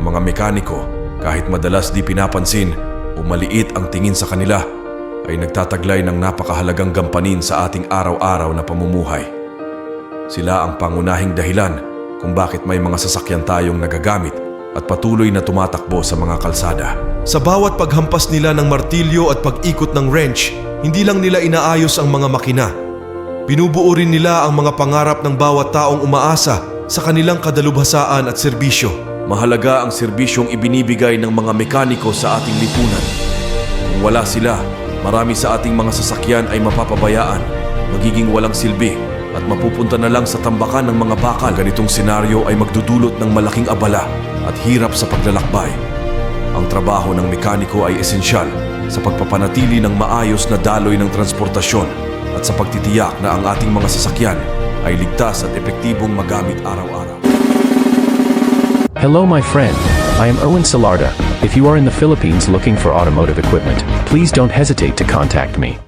Ang mga mekaniko, kahit madalas di pinapansin o maliit ang tingin sa kanila, ay nagtataglay ng napakahalagang gampanin sa ating araw-araw na pamumuhay. Sila ang pangunahing dahilan kung bakit may mga sasakyan tayong nagagamit at patuloy na tumatakbo sa mga kalsada. Sa bawat paghampas nila ng martilyo at pag-ikot ng wrench, hindi lang nila inaayos ang mga makina. Binubuo rin nila ang mga pangarap ng bawat taong umaasa sa kanilang kadalubhasaan at serbisyo. Mahalaga ang serbisyong ibinibigay ng mga mekaniko sa ating lipunan. Kung wala sila, marami sa ating mga sasakyan ay mapapabayaan, magiging walang silbi at mapupunta na lang sa tambakan ng mga bakal. Ganitong senaryo ay magdudulot ng malaking abala at hirap sa paglalakbay. Ang trabaho ng mekaniko ay esensyal sa pagpapanatili ng maayos na daloy ng transportasyon at sa pagtitiyak na ang ating mga sasakyan ay ligtas at epektibong magamit araw-araw. Hello, my friend. I am Erwin Salarda. If you are in the Philippines looking for automotive equipment, please don't hesitate to contact me.